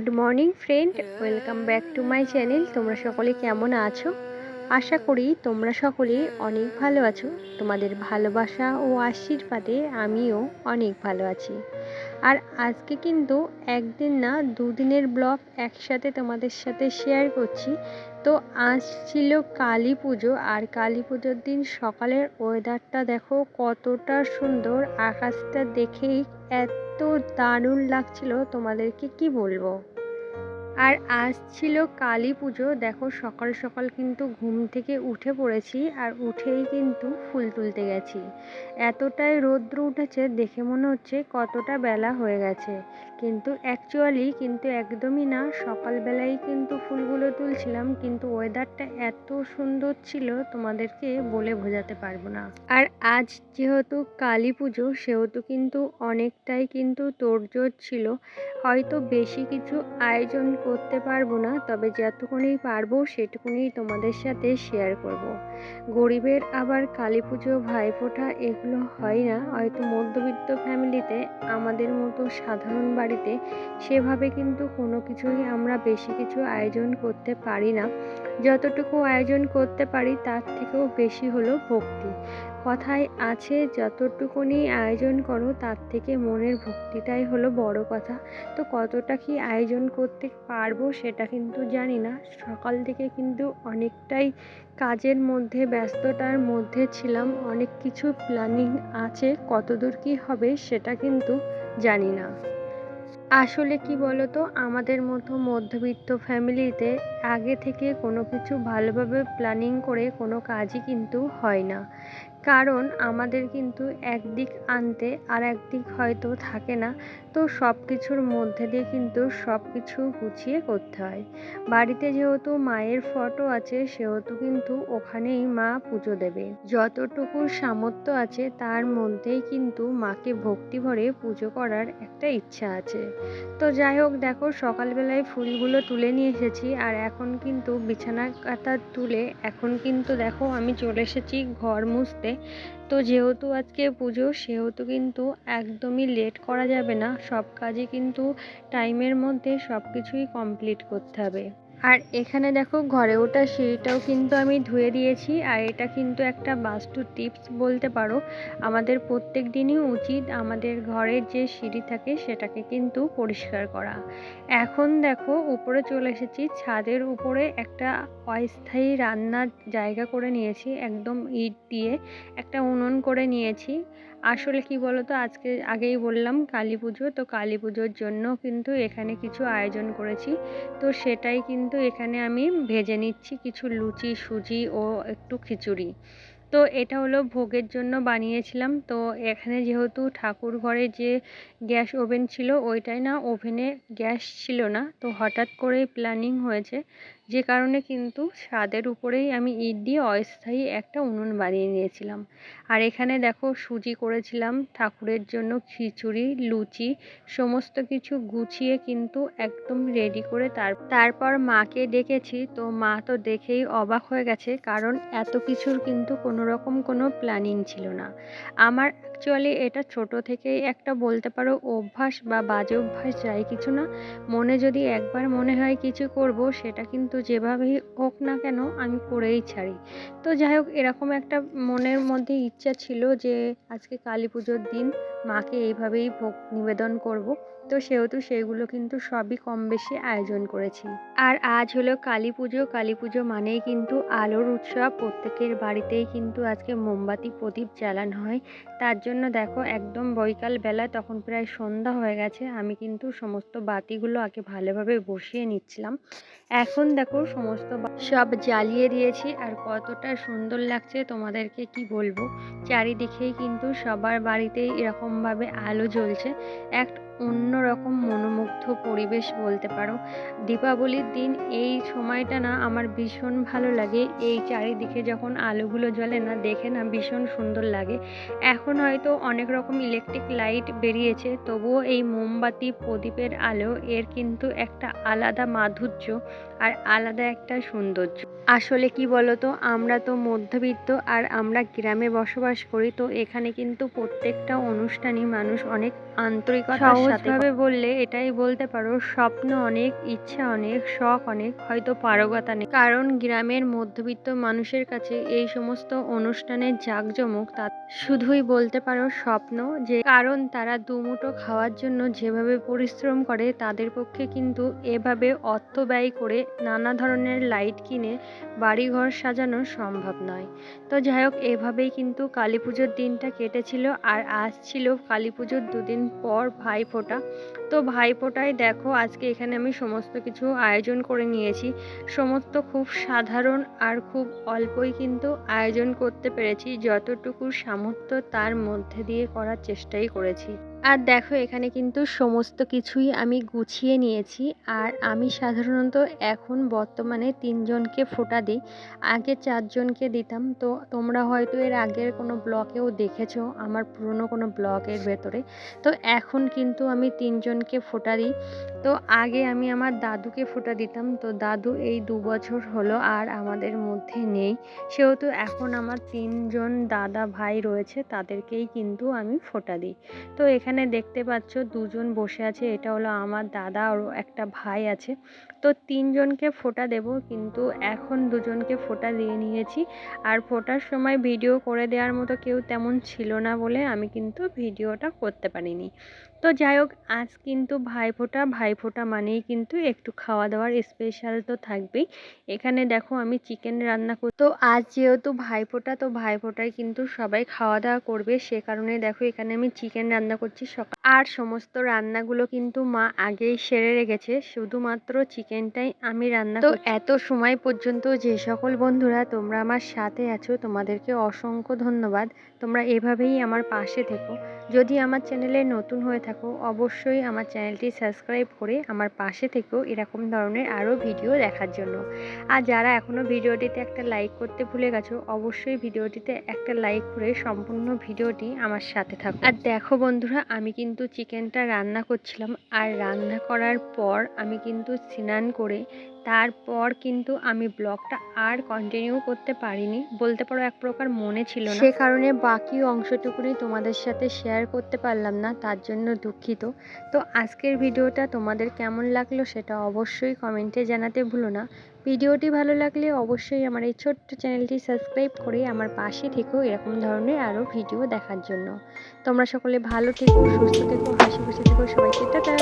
Good morning friend welcome back to my channel তোমরা সকলে কেমন আছো? আশা করি তোমরা সকলে অনেক ভালো আছো। তোমাদের ভালোবাসা ও আশীর্বাদে আমিও অনেক ভালো আছি। আর আজকে কিন্তু একদিন না দুদিনের ব্লগ একসাথে তোমাদের সাথে শেয়ার করছি। তো আজ ছিল কালী পুজো আর কালী পুজোর দিন সকালের ওয়েদারটা দেখো কতটা সুন্দর। আকাশটা দেখেই এত দারুণ লাগছিল। তোমাদেরকে কি বলব? আর আজ ছিল কালী পুজো। দেখো, সকাল সকাল কিন্তু ঘুম থেকে উঠে পড়েছি আর উঠেই কিন্তু ফুল তুলতে গেছি। এতটাই রৌদ্র উঠেছে দেখে মনে হচ্ছে কতটা বেলা হয়ে গেছে। কিন্তু অ্যাকচুয়ালি কিন্তু একদমই না। সকালবেলাই কিন্তু ফুলগুলো তুলছিলাম, কিন্তু ওয়েদারটা এত সুন্দর ছিল তোমাদেরকে বলে বোঝাতে পারব না। আর আজ যেহেতু কালী পুজো, সেহেতু কিন্তু অনেকটাই কিন্তু তোড়জোড় ছিল। হয়তো বেশি কিছু আয়োজন করতে পারব না, তবে যতটুকুনি পারব সেটুকুনি তোমাদের সাথে শেয়ার করব। গরিবের আবার কালী পুজো, ভাইফোঁটা এগুলো হয় না। হয়তো মধ্যবিত্ত ফ্যামিলিতে আমাদের মতো সাধারণ বাড়িতে সেভাবে কিন্তু কোনো কিছুই আমরা বেশি কিছু আয়োজন করতে পারি না। যতটুকু আয়োজন করতে পারি তার থেকেও বেশি হলো ভক্তি। কথায় আছে, যতটুকুনি আয়োজন করো, তার থেকে মনের ভক্তিটাই হলো বড় কথা। তো কতটা কি আয়োজন করতে পারব সেটা কিন্তু জানি না। সকাল থেকে কিন্তু অনেকটাই কাজের মধ্যে, ব্যস্ততার মধ্যে ছিলাম। অনেক কিছু প্ল্যানিং আছে, কতদূর কি হবে সেটা কিন্তু জানি না। আসলে কি বলতো, আমাদের মতো মধ্যবিত্ত ফ্যামিলিতে আগে থেকে কোনো কিছু ভালোভাবে প্ল্যানিং করে কোনো কাজই কিন্তু হয় না। কারণ আমাদের কিন্তু একদিক আনতে আর একদিক হয়তো থাকে না। তো সব কিছুর মধ্যে দিয়ে কিন্তু সব কিছু গুছিয়ে করতে হয়। বাড়িতে যেহেতু মায়ের ফটো আছে, সেহেতু কিন্তু ওখানেই মা পুজো দেবে। যতটুকু সামর্থ্য আছে, তার মধ্যেই কিন্তু মাকে ভক্তি ভরে পুজো করার একটা ইচ্ছা আছে। তো যাই হোক, দেখো সকালবেলায় ফুলগুলো তুলে নিয়ে এসেছি আর এখন কিন্তু বিছানা কাতা তুলে এখন কিন্তু দেখো আমি চলে এসেছি ঘর মুছতে। তো যেহেতু আজকে পুজো, সেহেতু কিন্তু একদমই লেট করা যাবে না। সব কাজই কিন্তু টাইমের মধ্যে সব কিছুই কমপ্লিট করতে হবে। আর এখানে দেখো ঘরে ওঠা সিঁড়িটাও কিন্তু আমি ধুয়ে দিয়েছি, আর এটা কিন্তু একটা বাস্তু টিপস বলতে পারো। আমাদের প্রত্যেক দিনই উচিত আমাদের ঘরের যে সিঁড়ি থাকে সেটাকে কিন্তু পরিষ্কার করা। এখন দেখো উপরে চলে এসেছি, ছাদের উপরে একটা অস্থায়ী রান্নার জায়গা করে নিয়েছি, একদম ইট দিয়ে একটা উনুন করে নিয়েছি। আসলে কি বলতো, আজকে আগেই বললাম কালী পুজো, তো কালী পুজোর জন্য কিন্তু এখানে কিছু আয়োজন করেছি। তো সেটাই কিন্তু এখানে আমি ভেজে নিচ্ছি কিছু লুচি, সুজি ও একটু খিচুড়ি। তো এটা হলো ভোগের জন্য বানিয়েছিলাম। তো এখানে যেহেতু ঠাকুর ঘরে যে গ্যাস ওভেন ছিল, ওইটাই না, ওভেনে গ্যাস ছিল না। তো হঠাৎ করেই প্ল্যানিং হয়েছে যে কারণে কিন্তু ছাদের উপরেই আমি ইট দিয়ে অস্থায়ী একটা উনুন বানিয়ে নিয়েছিলাম। আর এখানে দেখো সুজি করেছিলাম, ঠাকুরের জন্য খিচুড়ি, লুচি, সমস্ত কিছু গুছিয়ে কিন্তু একদম রেডি করে তার, তারপর মাকে ডেকেছি। তো মা তো দেখেই অবাক হয়ে গেছে, কারণ এত কিছুর কিন্তু কোনো রকম কোনো প্ল্যানিং ছিল না। আমার অ্যাকচুয়ালি এটা ছোট থেকেই একটা বলতে পারো অভ্যাস বা বাজে অভ্যাস যাই কিছু না, মনে যদি একবার মনে হয় কিছু করব সেটা কিন্তু যেভাবেই হোক না কেন আমি করেই ছাড়ি। তো যাই হোক, এরকম একটা মনের মধ্যে ইচ্ছা ছিল যে আজকে কালী পুজোর দিন মাকে এইভাবেই ভোগ নিবেদন করব। তো সেহেতু সেগুলো কিন্তু সবই কম বেশি আয়োজন করেছি। আর আজ হলো কালী পুজো। কালী পুজো মানেই কিন্তু আলোর উৎসব। প্রত্যেকের বাড়িতেই কিন্তু আজকে মোমবাতি, প্রদীপ জ্বালানো হয়। তার জন্য দেখো একদম বৈকাল বেলা তখন প্রায় সন্ধ্যা হয়ে গেছে। আমি কিন্তু সমস্ত বাতিগুলো আগে ভালোভাবে বসিয়ে নিচ্ছিলাম। এখন দেখো সমস্ত সব জ্বালিয়ে দিয়েছি। আর কতটা সুন্দর লাগছে তোমাদেরকে কি বলব? চারিদিকেই কিন্তু সবার বাড়িতেই এরকমভাবে আলো জ্বলছে। এক অন্যরকম মনোমুগ্ধ পরিবেশ বলতে পারো। দীপাবলির দিন এই সময়টা না আমার ভীষণ ভালো লাগে। এই চারিদিকে যখন আলোগুলো জ্বলে না, দেখে না ভীষণ সুন্দর লাগে। এখন হয়তো অনেক রকম ইলেকট্রিক লাইট বেরিয়েছে, তবুও এই মোমবাতি, প্রদীপের আলো, এর কিন্তু একটা আলাদা মাধুর্য আর আলাদা একটা সৌন্দর্য। আসলে কি বলতো, আমরা তো মধ্যবিত্ত আর আমরা গ্রামে বসবাস করি, তো এখানে কিন্তু প্রত্যেকটা অনুষ্ঠানই মানুষ অনেক আন্তরিকতার সহজভাবে বললে এটাই বলতে পারো, স্বপ্ন অনেক, ইচ্ছা অনেক, শখ অনেক, হয়তো পারগতা নেই। কারণ গ্রামের মধ্যবিত্ত মানুষের কাছে এই সমস্ত অনুষ্ঠানের জাঁকজমক তা শুধুই বলতে পারো স্বপ্ন যে, কারণ তারা দুমুটো খাওয়ার জন্য যেভাবে পরিশ্রম করে তাদের পক্ষে কিন্তু এভাবে অর্থ ব্যয় করে নানা ধরনের লাইট কিনে বাড়িঘর সাজানো সম্ভব নয়। তো যাই হোক, এভাবেই কিন্তু কালী পুজোর দিনটা কেটেছিল আর আজ ছিল কালী পুজোর দুদিন পর ভাইফোঁটা তো ভাইফোঁটায় দেখো আজকে এখানে আমি সমস্ত কিছু আয়োজন করে নিয়েছি। সমস্ত খুব সাধারণ আর খুব অল্পই কিন্তু আয়োজন করতে পেরেছি। যতটুকু সামর্থ্য তার মধ্যে দিয়ে করার চেষ্টাই করেছি। আর দেখো, এখানে কিন্তু সমস্ত কিছুই আমি গুছিয়ে নিয়েছি। আর আমি সাধারণত এখন বর্তমানে তিনজনকে ফোটা দিই। আগে চারজনকে দিতাম। তো তোমরা হয়তো এর আগের কোনো ব্লকেও দেখেছ, আমার পুরনো কোনো ব্লকের ভেতরে। তো এখন কিন্তু আমি তিনজনকে ফোটা দিই। তো আগে আমি আমার দাদুকে ফোঁটা দিতাম। তো দাদু এই দু বছর হলো আর আমাদের মধ্যে নেই। সেহেতু এখন আমার তিনজন দাদা ভাই রয়েছে, তাদেরকেই কিন্তু আমি ফোঁটা দিই। তো এখানে দেখতে পাচ্ছ দুজন বসে আছে, এটা হলো আমার দাদা আর একটা ভাই আছে। তো তিনজনকে ফোঁটা দেব, কিন্তু এখন দুজনকে ফোঁটা দিয়ে নিয়েছি। আর ফোটার সময় ভিডিও করে দেওয়ার মতো কেউ তেমন ছিল না বলে আমি কিন্তু ভিডিওটা করতে পারিনি। তো যাই হোক আজ কিন্তু ভাইফোঁটা ভাইফোঁটা মানেই কিন্তু একটু খাওয়া দাওয়ার স্পেশাল তো থাকবেই। এখানে দেখো আমি চিকেন রান্না করি তো আজ যেহেতু ভাইফোঁটা তো ভাইফোঁটায় কিন্তু সবাই খাওয়া দাওয়া করবে। সে কারণে দেখো এখানে আমি চিকেন রান্না করছি সকাল আর সমস্ত রান্নাগুলো কিন্তু মা আগেই সেরে রেখেছে। শুধুমাত্র চিকেনটাই আমি রান্না তো এত সময় পর্যন্ত যে সকল বন্ধুরা তোমরা আমার সাথে আছো তোমাদেরকে অসংখ্য ধন্যবাদ। তোমরা এভাবেই আমার পাশে থেকো। যদি আমার চ্যানেলে নতুন হয়ে থাকো। অবশ্যই আমার চ্যানেলটি সাবস্ক্রাইব করে আমার পাশে থেকেও এরকম ধরনের আরও ভিডিও দেখার জন্য। আর যারা এখনও ভিডিওটিতে একটা লাইক করতে ভুলে গেছো, অবশ্যই ভিডিওটিতে একটা লাইক করে সম্পূর্ণ ভিডিওটি আমার সাথে থাকো। আর দেখো বন্ধুরা, আমি কিন্তু চিকেনটা রান্না করছিলাম। আর রান্না করার পর আমি কিন্তু স্নান করে তারপর কিন্তু আমি ব্লগটা আর কন্টিনিউ করতে পারিনি। বলতে পারো এক প্রকার মনে ছিল না। সে কারণে বাকি অংশটুকুনি তোমাদের সাথে শেয়ার করতে পারলাম না, তার জন্য দুঃখিত। তো আজকের ভিডিওটা তোমাদের কেমন লাগল সেটা অবশ্যই কমেন্টে জানাতে ভুলো না। ভিডিওটি ভালো লাগলে অবশ্যই আমার এই ছোট্ট চ্যানেলটি সাবস্ক্রাইব করে আমার পাশে থেকেও এরকম ধরনের আরও ভিডিও দেখার জন্য। তোমরা সকলে ভালো থেকো, সুস্থ থেকো, হাসি খুশি থেকো, সবাইকে টাটা।